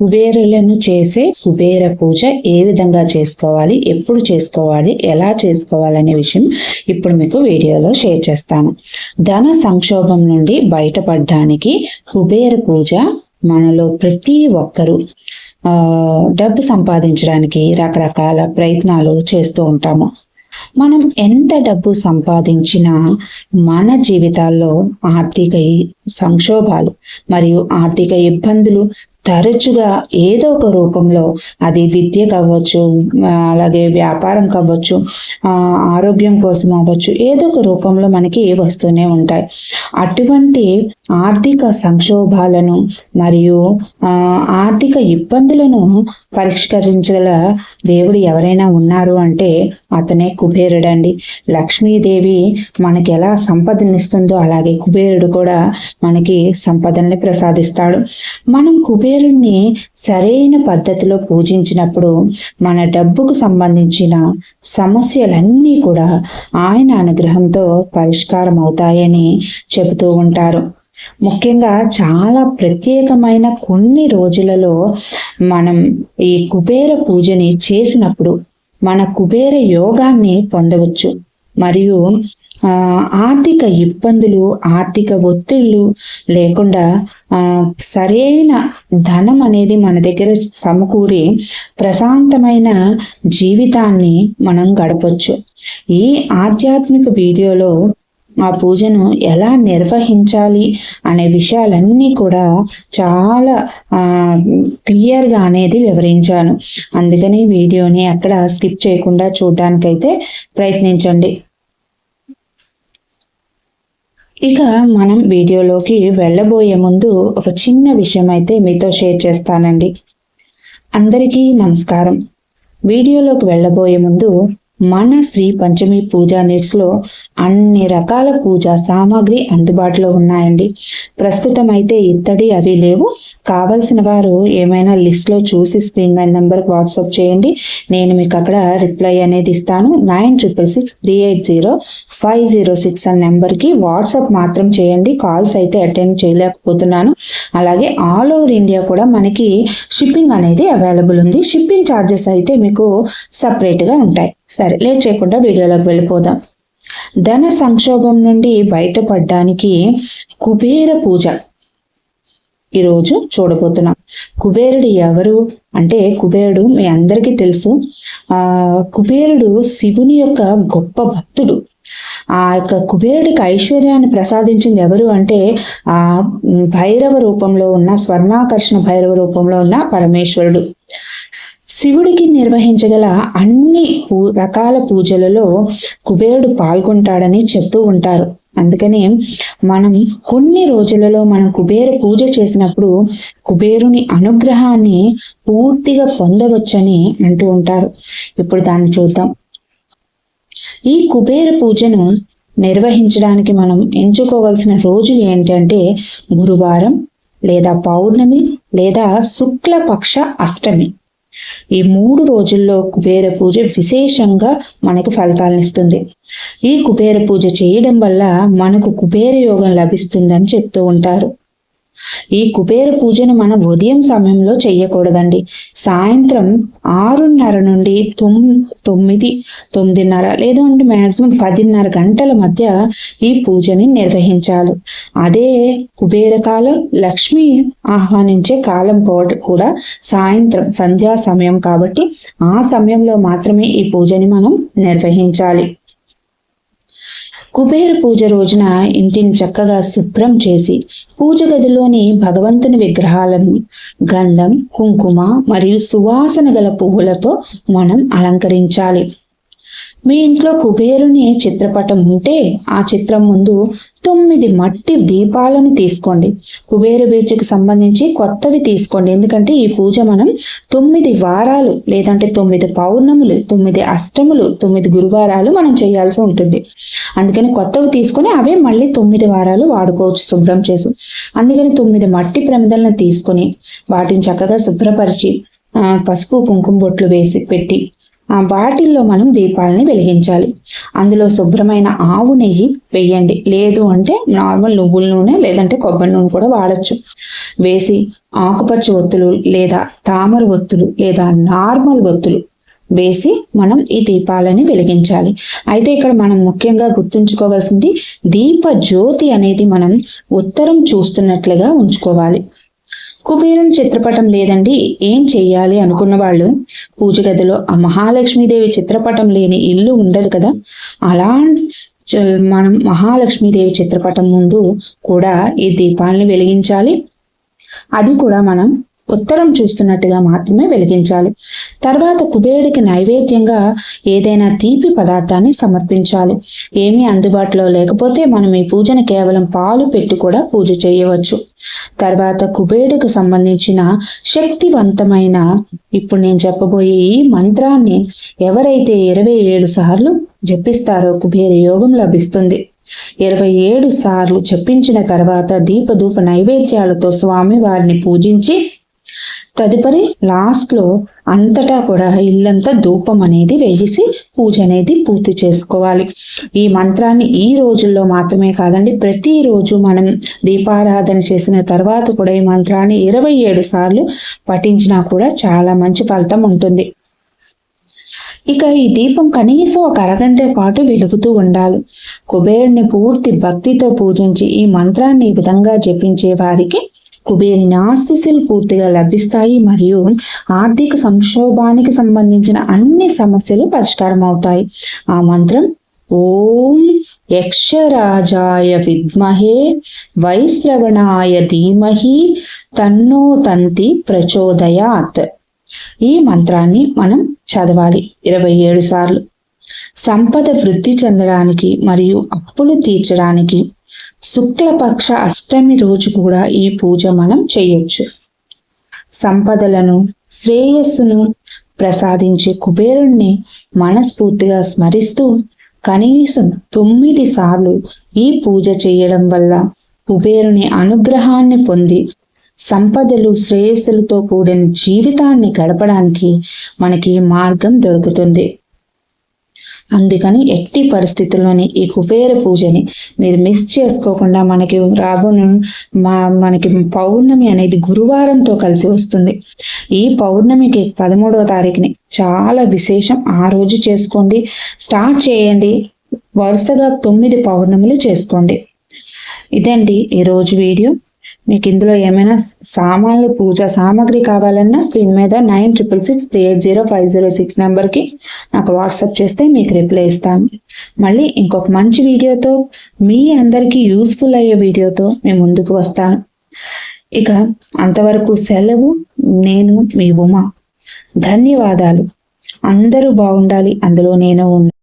కుబేరులను చేసే కుబేర పూజ ఏ విధంగా చేసుకోవాలి? ఎప్పుడు చేసుకోవాలి? ఎలా చేసుకోవాలనే విషయం ఇప్పుడు మీకు వీడియోలో షేర్ చేస్తాను. ధన సంక్షోభం నుండి బయటపడడానికి కుబేర పూజ మనలో ప్రతి ఒక్కరూ డబ్బు సంపాదించడానికి రకరకాల ప్రయత్నాలు చేస్తూ ఉంటాము. మనం ఎంత డబ్బు సంపాదించినా మన జీవితాల్లో ఆర్థిక సంక్షోభాలు మరియు ఆర్థిక ఇబ్బందులు తరచుగా ఏదో ఒక రూపంలో అది విద్య కావచ్చు అలాగే వ్యాపారం కావచ్చు ఆరోగ్యం కోసం అవ్వచ్చు ఏదో ఒక రూపంలో మనకి వస్తూనే ఉంటాయి. అటువంటి ఆర్థిక సంక్షోభాలను మరియు ఆర్థిక ఇబ్బందులను పరిష్కరించగల దేవుడు ఎవరైనా ఉన్నారు అంటే అతనే కుబేరుడండి. లక్ష్మీదేవి మనకి ఎలా సంపదనిస్తుందో అలాగే కుబేరుడు కూడా మనకి సంపదల్ని ప్రసాదిస్తాడు. మనం కుబేరు కుబేరుణ్ణి సరైన పద్ధతిలో పూజించినప్పుడు మన డబ్బుకు సంబంధించిన సమస్యలన్నీ కూడా ఆయన అనుగ్రహంతో పరిష్కారం అవుతాయని చెబుతూ ఉంటారు. ముఖ్యంగా చాలా ప్రత్యేకమైన కొన్ని రోజులలో మనం ఈ కుబేర పూజని చేసినప్పుడు మన కుబేర యోగాన్ని పొందవచ్చు. మరియు ఆర్థిక ఇబ్బందులు ఆర్థిక ఒత్తిళ్ళు లేకుండా సరైన ధనం అనేది మన దగ్గర సమకూరి ప్రశాంతమైన జీవితాన్ని మనం గడపచ్చు. ఈ ఆధ్యాత్మిక వీడియోలో ఆ పూజను ఎలా నిర్వహించాలి అనే విషయాలన్నీ కూడా చాలా క్లియర్గా అనేది వివరించాను. అందుకని వీడియోని అక్కడ స్కిప్ చేయకుండా చూడడానికైతే ప్రయత్నించండి. ఇక మనం వీడియోలోకి వెళ్ళబోయే ముందు ఒక చిన్న విషయం అయితే మీతో షేర్ చేస్తానండి. అందరికీ నమస్కారం. వీడియోలోకి వెళ్ళబోయే ముందు మన శ్రీ పంచమి పూజా నీడ్స్లో అన్ని రకాల పూజా సామాగ్రి అందుబాటులో ఉన్నాయండి. ప్రస్తుతం అయితే ఇత్తడి అవి లేవు. కావలసిన వారు ఏమైనా లిస్ట్లో చూసి స్క్రీన్ మీద నెంబర్కి వాట్సాప్ చేయండి. నేను మీకు అక్కడ రిప్లై అనేది ఇస్తాను. Nine triple six three eight zero five zero six అనే నెంబర్కి వాట్సాప్ మాత్రం చేయండి. కాల్స్ అయితే అటెండ్ చేయలేకపోతున్నాను. అలాగే ఆల్ ఓవర్ ఇండియా కూడా మనకి షిప్పింగ్ అనేది అవైలబుల్ ఉంది. షిప్పింగ్ ఛార్జెస్ అయితే మీకు సపరేట్గా ఉంటాయి. సరే లేట్ చేయకుండా వీడియోలోకి వెళ్ళిపోదాం. ధన సంక్షోభం నుండి బయటపడడానికి కుబేర పూజ. ఈరోజు చూడబోతున్నాం. కుబేరుడు ఎవరు? అంటే కుబేరుడు మీ అందరికీ తెలుసు. ఆ కుబేరుడు శివుని యొక్క గొప్ప భక్తుడు. ఆ యొక్క కుబేరుడికి ఐశ్వర్యాన్ని ప్రసాదించింది ఎవరు అంటే ఆ భైరవ రూపంలో ఉన్న స్వర్ణాకర్షణ భైరవ రూపంలో ఉన్న పరమేశ్వరుడు. శివుడికి నిర్వహించగల అన్ని రకాల పూజలలో కుబేరుడు పాల్గొంటాడని చెప్తూ ఉంటారు. అందుకనే మనం కొన్ని రోజులలో మనం కుబేర పూజ చేసినప్పుడు కుబేరుని అనుగ్రహాన్ని పూర్తిగా పొందవచ్చని అంటూ ఉంటారు. ఇప్పుడు దాన్ని చూద్దాం. ఈ కుబేర పూజను నిర్వహించడానికి మనం ఎంచుకోవాల్సిన రోజులు ఏంటంటే గురువారం లేదా పౌర్ణమి లేదా శుక్లపక్ష అష్టమి. ఈ మూడు రోజుల్లో కుబేర పూజ విశేషంగా మనకు ఫలితాలను ఇస్తుంది. ఈ కుబేర పూజ చేయడం వల్ల మనకు కుబేర యోగం లభిస్తుందని చెప్తూ ఉంటారు. ఈ కుబేర పూజను మనం ఉదయం సమయంలో చెయ్యకూడదండి. సాయంత్రం ఆరున్నర నుండి తొమ్ తొమ్మిది తొమ్మిదిన్నర లేదంటే మ్యాక్సిమం మాక్సిమం పదిన్నర గంటల మధ్య ఈ పూజని నిర్వహించాలి. అదే కుబేర కాలం లక్ష్మి ఆహ్వానించే కాలం కూ- కూడా సాయంత్రం సంధ్యా సమయం కాబట్టి ఆ సమయంలో మాత్రమే ఈ పూజని మనం నిర్వహించాలి. కుబేర పూజ రోజున ఇంటిని చక్కగా శుభ్రం చేసి పూజ గదిలోని భగవంతుని విగ్రహాలను గంధం కుంకుమ మరియు సువాసన గల పువ్వులతో మనం అలంకరించాలి. మీ ఇంట్లో కుబేరుని చిత్రపటం ఉంటే ఆ చిత్రం ముందు తొమ్మిది మట్టి దీపాలను తీసుకోండి. కుబేర పూజకి సంబంధించి కొత్తవి తీసుకోండి. ఎందుకంటే ఈ పూజ మనం తొమ్మిది వారాలు లేదంటే తొమ్మిది పౌర్ణములు తొమ్మిది అష్టములు తొమ్మిది గురువారాలు మనం చేయాల్సి ఉంటుంది. అందుకని కొత్తవి తీసుకొని అవే మళ్ళీ తొమ్మిది వారాలు వాడుకోవచ్చు శుభ్రం చేసి. అందుకని తొమ్మిది మట్టి ప్రమిదలను తీసుకొని వాటిని చక్కగా శుభ్రపరిచి పసుపు కుంకుమ బొట్లు వేసి పెట్టి ఆ బాటిల్లో మనం దీపాలని వెలిగించాలి. అందులో శుభ్రమైన ఆవు నెయ్యి వేయండి. లేదు అంటే నార్మల్ నువ్వుల నూనె లేదంటే కొబ్బరి నూనె కూడా వాడచ్చు. వేసి ఆకుపచ్చ ఒత్తులు లేదా తామర ఒత్తులు లేదా నార్మల్ ఒత్తులు వేసి మనం ఈ దీపాలని వెలిగించాలి. అయితే ఇక్కడ మనం ముఖ్యంగా గుర్తుంచుకోవాల్సింది దీప జ్యోతి అనేది మనం ఉత్తరం చూస్తున్నట్లుగా ఉంచుకోవాలి. కుబేరన్ చిత్రపటం లేదండి. ఏం చెయ్యాలి అనుకున్న వాళ్ళు పూజ గదిలో ఆ మహాలక్ష్మీదేవి చిత్రపటం లేని ఇల్లు ఉండదు కదా? అలా మనం మహాలక్ష్మీదేవి చిత్రపటం ముందు కూడా ఈ దీపాలని వెలిగించాలి. అది కూడా మనం ఉత్తరం చూస్తున్నట్టుగా మాత్రమే వెలిగించాలి. తర్వాత కుబేరుడికి నైవేద్యంగా ఏదైనా తీపి పదార్థాన్ని సమర్పించాలి. ఏమీ అందుబాటులో లేకపోతే మనం ఈ పూజను కేవలం పాలు పెట్టి కూడా పూజ చేయవచ్చు. తర్వాత కుబేరుడికి సంబంధించిన శక్తివంతమైన ఇప్పుడు నేను చెప్పబోయే ఈ మంత్రాన్ని ఎవరైతే ఇరవై ఏడు సార్లు జపిస్తారో కుబేర యోగం లభిస్తుంది. ఇరవై ఏడు సార్లు చెప్పించిన తర్వాత దీపధూప నైవేద్యాలతో స్వామి వారిని పూజించి తదుపరి లాస్ట్లో అంతటా కూడా ఇల్లంతా ధూపం అనేది వేసి పూజ అనేది పూర్తి చేసుకోవాలి. ఈ మంత్రాన్ని ఈ రోజుల్లో మాత్రమే కాదండి ప్రతిరోజు మనం దీపారాధన చేసిన తర్వాత కూడా ఈ మంత్రాన్ని ఇరవై ఏడు సార్లు పఠించినా కూడా చాలా మంచి ఫలితం ఉంటుంది. ఇక ఈ దీపం కనీసం ఒక అరగంట పాటు వెలుగుతూ ఉండాలి. కుబేరుని పూర్తి భక్తితో పూజించి ఈ మంత్రాన్ని ఈ విధంగా జపించే వారికి కుబేరుని ఆశీస్సులు పూర్తిగా లభిస్తాయి మరియు ఆర్థిక సంక్షోభానికి సంబంధించిన అన్ని సమస్యలు పరిష్కారం అవుతాయి ఆ మంత్రం ఓం యక్షరాజాయ విద్మహే వైశ్రవణాయ ధీమహి తన్నో తంతి ప్రచోదయాత్. ఈ మంత్రాన్ని మనం చదవాలి ఇరవై ఏడు సార్లు. సంపద వృద్ధి చెందడానికి మరియు అప్పులు తీర్చడానికి శుక్లపక్ష అష్టమి రోజు కూడా ఈ పూజ మనం చేయొచ్చు. సంపదలను శ్రేయస్సును ప్రసాదించే కుబేరుణ్ణి మనస్ఫూర్తిగా స్మరిస్తూ కనీసం తొమ్మిది సార్లు ఈ పూజ చేయడం వల్ల కుబేరుని అనుగ్రహాన్ని పొంది సంపదలు శ్రేయస్సులతో కూడిన జీవితాన్ని గడపడానికి మనకి మార్గం దొరుకుతుంది. అందుకని ఎట్టి పరిస్థితుల్లోని ఈ కుబేర పూజని మీరు మిస్ చేసుకోకుండా మనకి రాబోను మా మనకి పౌర్ణమి అనేది గురువారంతో కలిసి వస్తుంది. ఈ పౌర్ణమికి పదమూడవ తారీఖుని చాలా విశేషం ఆ రోజు చేసుకోండి. స్టార్ట్ చేయండి. వరుసగా తొమ్మిది పౌర్ణమిలు చేసుకోండి. ఇదండి ఈరోజు వీడియో. మీకు ఇందులో ఏమైనా సామాన్లు పూజా సామాగ్రి కావాలన్నా స్క్రీన్ మీద nine triple six three eight zero five zero six నెంబర్కి నాకు వాట్సాప్ చేస్తే మీకు రిప్లై ఇస్తాను మళ్ళీ ఇంకొక మంచి వీడియోతో మీ అందరికీ యూస్ఫుల్ అయ్యే వీడియోతో మేము ముందుకు వస్తాను ఇక అంతవరకు సెలవు నేను మీ ఉమా. ధన్యవాదాలు. అందరూ బాగుండాలి అందులో నేను